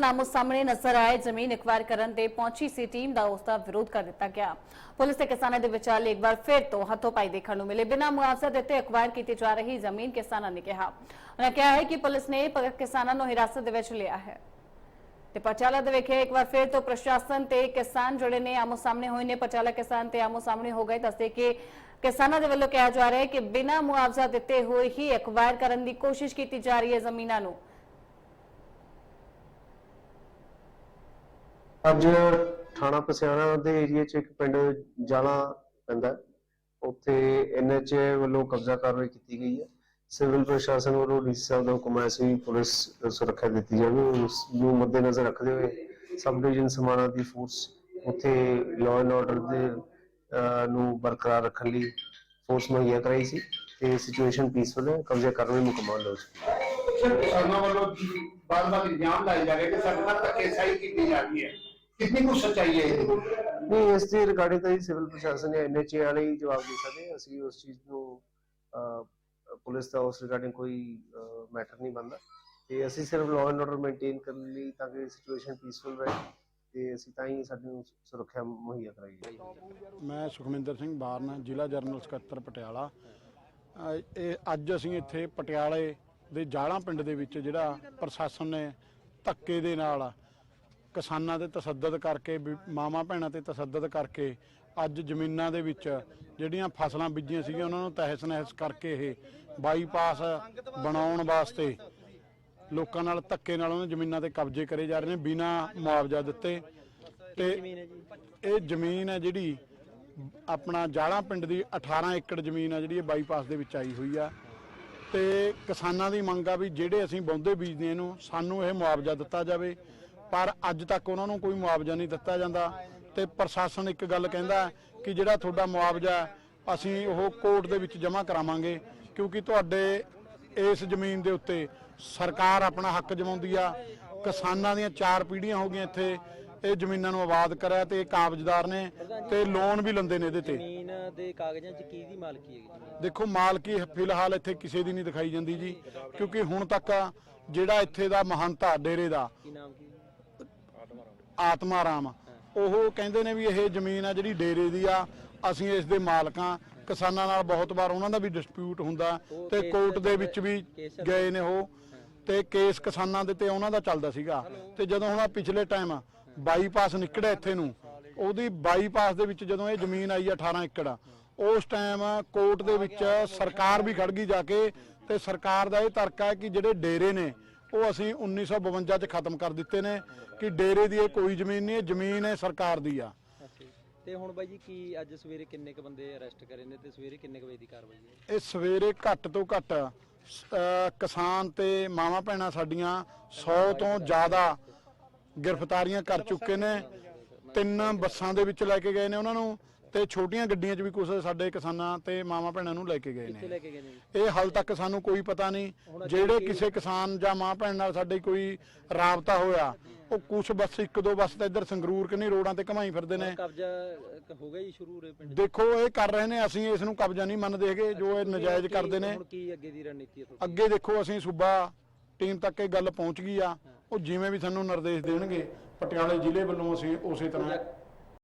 ਨਾਮੋ ਸਾਹਮਣੇ ਨਜ਼ਰ ਆਏ, ਜ਼ਮੀਨ ਇਕਵਾਰ ਕਰਨ ਤੇ ਪਹੁੰਚੀ ਸੀ ਟੀਮ ਦਾ ਉਸ ਦਾ ਵਿਰੋਧ ਕਰ ਦਿੱਤਾ ਗਿਆ। ਪੁਲਿਸ ਤੇ ਕਿਸਾਨਾਂ ਦੇ ਵਿਚਾਲੇ ਇੱਕ ਵਾਰ ਫਿਰ ਤੋਂ ਹੱਥੋਂ-ਪਾਈ ਦੇਖਣ ਨੂੰ ਮਿਲੇ। ਬਿਨਾਂ ਮੁਆਵਜ਼ਾ ਦਿੱਤੇ ਇਕਵਾਰ ਕੀਤੀ ਜਾ ਰਹੀ ਜ਼ਮੀਨ ਕਿਸਾਨਾਂ ਨੇ ਕਿਹਾ। ਉਹਨਾਂ ਕਿਹਾ ਹੈ ਕਿ ਪੁਲਿਸ ਨੇ ਕਿਸਾਨਾਂ ਨੂੰ ਹਿਰਾਸਤ ਦੇ ਵਿੱਚ ਲਿਆ ਹੈ। ਤੇ ਪਟਿਆਲਾ ਦੇ ਵਿਖੇ ਇੱਕ ਵਾਰ ਫਿਰ ਤੋਂ ਪ੍ਰਸ਼ਾਸਨ ਤੇ ਕਿਸਾਨ ਜਿਹੜੇ ਨੇ ਆਮੋ ਸਾਹਮਣੇ ਹੋਏ ਨੇ। ਪਟਿਆਲਾ ਕਿਸਾਨ ਤੇ ਆਮੋ ਸਾਹਮਣੇ ਹੋ ਗਏ। ਦੱਸਦੇ ਕਿ ਕਿਸਾਨਾਂ ਦੇ ਵੱਲੋਂ ਕਿਹਾ ਜਾ ਰਿਹਾ ਹੈ ਕਿ ਬਿਨਾਂ ਮੁਆਵਜ਼ਾ ਦਿੱਤੇ ਹੋਏ ਹੀ ਇਕਵਾਰ ਕਰਨ ਦੀ ਕੋਸ਼ਿਸ਼ ਕੀਤੀ ਜਾ ਰਹੀ ਹੈ ਜ਼ਮੀਨਾਂ ਨੂੰ। ਅੱਜ ਥਾਣਾ ਪਸਿਆਣਾ ਦੇ ਏਰੀਆ 'ਚ ਇੱਕ ਪਿੰਡ ਜਾਲਾ ਪੈਂਦਾ ਹੈ। ਉੱਥੇ ਐਨਐਚ ਵੱਲੋਂ ਕਬਜ਼ਾ ਕਾਰਵਾਈ ਕੀਤੀ ਗਈ ਹੈ। ਸਿਵਲ ਪ੍ਰਸ਼ਾਸਨ ਵੱਲੋਂ ਡੀਸੀ ਸਾਹਿਬ ਦਾ ਹੁਕਮ ਹੈ ਸੀ ਪੁਲਿਸ ਸੁਰੱਖਿਆ ਦਿੱਤੀ ਜਾਵੇ। ਉਸ ਨੂੰ ਮੱਦੇਨਜ਼ਰ ਰੱਖਦੇ ਹੋਏ ਸਬ ਡਿਵੀਜ਼ਨ ਸਮਾਣਾ ਦੀ ਫੋਰਸ ਉੱਥੇ ਲਾਅ ਐਂਡ ਆਰਡਰ ਦੇ ਅਹ, ਨੂੰ ਬਰਕਰਾਰ ਰੱਖਣ ਲਈ ਫੋਰਸ ਮੁਹੱਈਆ ਕਰਾਈ ਸੀ ਤੇ ਸਿਚੁਏਸ਼ਨ ਪੀਸਫੁਲ ਹੈ। ਕਬਜ਼ਾ ਕਾਰਵਾਈ ਮੁਕੰਮਲ ਹੋ ਚੁੱਕੀ ਹੈ। ਸਰ ਕਿਸਾਨਾਂ ਵੱਲੋਂ ਬਾਰ-ਬਾਰ ਇਲਜ਼ਾਮ ਲਾਏ ਜਾ ਰਹੇ ਕਿ ਸਾਡੇ ਨਾਲ ਧੱਕੇਸ਼ਾਹੀ ਕੀਤੀ ਜਾ ਰਹੀ ਹੈ। ਕਿੰਨੀ ਕੁ ਸੱਚਾਈ ਹੈ ਇਹਦੇ ਵਿੱਚ ਨਹੀਂ ਇਸ ਦੀ ਰਿਗਾਰਡਿੰਗ ਤਾਂ ਜੀ ਸਿਵਲ ਪ੍ਰਸ਼ਾਸਨ ਨੇ ਐਨਐਚਏ ਵਾਲੇ ਹੀ ਜਵਾਬ ਦੇ ਸਕਦੇ ਅਸੀਂ ਉਸ ਚੀਜ਼ ਨੂੰ ਅਹ, ਪੁਲਿਸ ਦਾ ਉਸ ਰਿਗਾਰਡਿੰਗ ਕੋਈ ਮੈਟਰ ਨਹੀਂ ਬਣਦਾ। ਤੇ ਅਸੀਂ ਸਿਰਫ ਲਾਅ ਐਂਡ ਆਰਡਰ ਮੇਨਟੇਨ ਕਰਨ ਲਈ ਤਾਂ ਕਿ ਸਿਚੁਏਸ਼ਨ ਪੀਸਫੁਲ ਰਹੇ ਤੇ ਅਸੀਂ ਤਾਂ ਹੀ ਸਾਨੂੰ ਸੁਰੱਖਿਆ ਮੁਹੱਈਆ ਕਰਾਈ ਜਾਏ ਮੈਂ ਸੁਖਮਿੰਦਰ ਸਿੰਘ ਬਾਰਨ ਜ਼ਿਲ੍ਹਾ ਜਰਨਲ ਸਕੱਤਰ ਪਟਿਆਲਾ। ਇਹ ਅੱਜ ਅਸੀਂ ਇੱਥੇ ਪਟਿਆਲੇ ਦੇ ਜਾਲਾਂ ਪਿੰਡ ਦੇ ਵਿੱਚ ਜਿਹੜਾ ਪ੍ਰਸ਼ਾਸਨ ਨੇ ਧੱਕੇ ਦੇ ਨਾਲ ਕਿਸਾਨਾਂ ਤੇ ਤਸੱਦਦ ਕਰਕੇ ਮਾਵਾਂ ਭੈਣਾਂ ਤੇ ਤਸੱਦਦ ਕਰਕੇ ਅੱਜ ਜ਼ਮੀਨਾਂ ਦੇ ਵਿੱਚ ਜਿਹੜੀਆਂ ਫਸਲਾਂ ਬੀਜੀਆਂ ਸੀਗੀਆਂ ਉਹਨਾਂ ਨੂੰ ਤਹਿਸ ਨਹਿਸ ਕਰਕੇ ਇਹ ਬਾਈਪਾਸ ਬਣਾਉਣ ਵਾਸਤੇ ਲੋਕਾਂ ਨਾਲ ਧੱਕੇ ਨਾਲ ਉਹਨਾਂ ਜ਼ਮੀਨਾਂ ਤੇ ਕਬਜ਼ੇ ਕਰੇ ਜਾ ਰਹੇ ਨੇ ਬਿਨਾਂ ਮੁਆਵਜ਼ਾ ਦਿੱਤੇ। ਤੇ ਇਹ ਜ਼ਮੀਨ ਹੈ ਜਿਹੜੀ ਆਪਣਾ ਜਾਲਾ ਪਿੰਡ ਦੀ 18 ਏਕੜ ਜ਼ਮੀਨ ਆ ਜਿਹੜੀ ਇਹ ਬਾਈਪਾਸ ਦੇ ਵਿੱਚ ਆਈ ਹੋਈ ਆ। ਤੇ ਕਿਸਾਨਾਂ ਦੀ ਮੰਗ ਆ ਵੀ ਜਿਹੜੇ ਅਸੀਂ ਬੌਂਦੇ ਬੀਜਦੇ ਇਹਨੂੰ ਸਾਨੂੰ ਇਹ ਮੁਆਵਜ਼ਾ ਦਿੱਤਾ ਜਾਵੇ। ਪਰ ਅੱਜ ਤੱਕ ਉਹਨਾਂ ਨੂੰ ਕੋਈ ਮੁਆਵਜ਼ਾ ਨਹੀਂ ਦਿੱਤਾ ਜਾਂਦਾ ਤੇ ਪ੍ਰਸ਼ਾਸਨ ਇੱਕ ਗੱਲ ਕਹਿੰਦਾ ਕਿ ਜਿਹੜਾ ਤੁਹਾਡਾ ਮੁਆਵਜ਼ਾ ਅਸੀਂ ਉਹ ਕੋਰਟ ਦੇ ਵਿੱਚ ਜਮ੍ਹਾਂ ਕਰਾਵਾਂਗੇ ਕਿਉਂਕਿ ਤੁਹਾਡੇ ਇਸ ਜ਼ਮੀਨ ਦੇ ਉੱਤੇ ਸਰਕਾਰ ਆਪਣਾ ਹੱਕ ਜਮਾਉਂਦੀ ਆ। ਕਿਸਾਨਾਂ ਦੀਆਂ ਚਾਰ ਪੀੜ੍ਹੀਆਂ ਹੋ ਗਈਆਂ ਇੱਥੇ ਇਹ ਜ਼ਮੀਨਾਂ ਨੂੰ ਆਬਾਦ ਕਰਿਆ ਤੇ ਇਹ ਕਾਬਜ਼ਦਾਰ ਨੇ ਤੇ ਲੋਨ ਵੀ ਲੰਦੇ ਨੇ ਇਹਦੇ ਤੇ। ਜ਼ਮੀਨ ਦੇ ਕਾਗਜ਼ਾਂ 'ਚ ਕੀ ਦੀ ਮਾਲਕੀ ਹੈਗੀ ਦੇਖੋ ਮਾਲਕੀ ਫਿਲਹਾਲ ਇੱਥੇ ਕਿਸੇ ਦੀ ਨਹੀਂ ਦਿਖਾਈ ਜਾਂਦੀ ਜੀ ਕਿਉਂਕਿ ਹੁਣ ਤੱਕ ਜਿਹੜਾ ਇੱਥੇ ਦਾ ਮਹੰਤਾ ਡੇਰੇ ਦਾ ਕੀ ਨਾਮ ਕੀ ਆਤਮਾ ਰਾਮ। ਉਹ ਕਹਿੰਦੇ ਨੇ ਵੀ ਇਹ ਜ਼ਮੀਨ ਆ ਜਿਹੜੀ ਡੇਰੇ ਦੀ ਆ ਅਸੀਂ ਇਸ ਦੇ ਮਾਲਕਾਂ ਕਿਸਾਨਾਂ ਨਾਲ ਬਹੁਤ ਵਾਰ ਉਹਨਾਂ ਦਾ ਵੀ ਡਿਸਪਿਊਟ ਹੁੰਦਾ ਤੇ ਕੋਰਟ ਦੇ ਵਿੱਚ ਵੀ ਗਏ ਨੇ ਉਹ। ਤੇ ਕੇਸ ਕਿਸਾਨਾਂ ਦੇ ਤੇ ਉਹਨਾਂ ਦਾ ਚੱਲਦਾ ਸੀਗਾ। ਤੇ ਜਦੋਂ ਹੁਣ ਪਿਛਲੇ ਟਾਈਮ ਬਾਈਪਾਸ ਨਿਕੜਿਆ ਇੱਥੇ ਨੂੰ ਉਹਦੀ ਬਾਈਪਾਸ ਦੇ ਵਿੱਚ ਜਦੋਂ ਇਹ ਜ਼ਮੀਨ ਆਈ ਆ 18 ਏਕੜ ਉਸ ਟਾਈਮ ਕੋਰਟ ਦੇ ਵਿੱਚ ਸਰਕਾਰ ਵੀ ਖੜ ਗਈ ਜਾ ਕੇ ਤੇ ਸਰਕਾਰ ਦਾ ਇਹ ਤਰਕ ਹੈ ਕਿ ਜਿਹੜੇ ਡੇਰੇ ਨੇ ਉਹ ਅਸੀਂ 1952 ਚ ਖਤਮ ਕਰ ਦਿੱਤੇ ਨੇ ਕਿ ਡੇਰੇ ਦੀ ਇਹ ਕੋਈ ਜ਼ਮੀਨ ਨਹੀਂ ਇਹ ਜ਼ਮੀਨ ਹੈ ਸਰਕਾਰ ਦੀ ਆ। ਤੇ ਹੁਣ ਬਾਈ ਜੀ ਕੀ ਅੱਜ ਸਵੇਰੇ ਕਿੰਨੇ ਕ ਬੰਦੇ ਅਰੈਸਟ ਕਰੇ ਨੇ ਤੇ ਸਵੇਰੇ ਕਿੰਨੇ ਕ ਵਜੇ ਦੀ ਕਾਰਵਾਈ ਹੈ? ਇਹ ਸਵੇਰੇ ਘੱਟ ਤੋਂ ਘੱਟ ਕਿਸਾਨ ਤੇ ਮਾਵਾਂ ਭੈਣਾਂ ਸਾਡੀਆਂ 100 ਤੋਂ ਜ਼ਿਆਦਾ ਗ੍ਰਿਫਤਾਰੀਆਂ ਕਰ ਚੁੱਕੇ ਨੇ। ਤਿੰਨ ਬੱਸਾਂ ਦੇ ਵਿੱਚ ਲੈ ਕੇ ਗਏ ਨੇ ਉਹਨਾਂ ਨੂੰ। ਤੇ ਛੋਟੀਆਂ ਗੱਡੀਆਂ 'ਚ ਵੀ ਕੁਝ ਸਾਡੇ ਕਿਸਾਨਾਂ ਤੇ ਮਾਵਾਂ ਭੈਣਾਂ ਨੂੰ ਲੈ ਕੇ ਗਏ ਕਿੱਥੇ ਨੇ ਲੈ ਕੇ ਗਏ ਨੇ ਜੀ? ਇਹ ਹਾਲ ਤੱਕ ਸਾਨੂੰ ਕੋਈ ਪਤਾ ਨਹੀਂ। ਜਿਹੜੇ ਕਿਸੇ ਕਿਸਾਨ ਜਾਂ ਮਾਂ ਭੈਣ ਨਾਲ ਸਾਡੇ ਕੋਈ ਰਾਬਤਾ ਹੋਇਆ ਉਹ ਕੁਝ ਬੱਸ ਇੱਕ ਦੋ ਬੱਸ ਤਾਂ ਇੱਧਰ ਸੰਗਰੂਰ ਕਿੰਨੀ ਰੋਡਾਂ ਤੇ ਘਮਾਈ ਫਿਰਦੇ ਨੇ। ਕਬਜ਼ਾ ਅ, ਹੋ ਗਿਆ ਜੀ ਸ਼ੁਰੂ ਉਰੇ ਪਿੰਡ 'ਚ? ਦੇਖੋ ਇਹ ਕਰ ਰਹੇ ਨੇ ਅਸੀਂ ਇਸ ਨੂੰ ਕਬਜ਼ਾ ਨਹੀਂ ਮੰਨਦੇ ਹੈਗੇ ਜੋ ਇਹ ਨਜਾਇਜ਼ ਕੀ- ਕਰਦੇ ਨੇ। ਹੁਣ ਕੀ ਅੱਗੇ ਦੀ ਰਣਨੀਤੀ ਹੈ ਤੁਹਾਡੀ? ਅੱਗੇ ਦੇਖੋ ਅਸੀਂ ਸੂਬਾ ਟੀਮ ਤੱਕ ਇਹ ਗੱਲ ਪਹੁੰਚ ਗਈ ਆ। ਉਹ ਜਿਵੇਂ ਵੀ ਸਾਨੂੰ ਨਿਰਦੇਸ਼ ਦੇਣਗੇ ਪਟਿਆਲੇ ਜ਼ਿਲ੍ਹੇ ਵੱਲੋਂ ਅਸੀਂ ਉਸੇ ਤਰ੍ਹਾਂ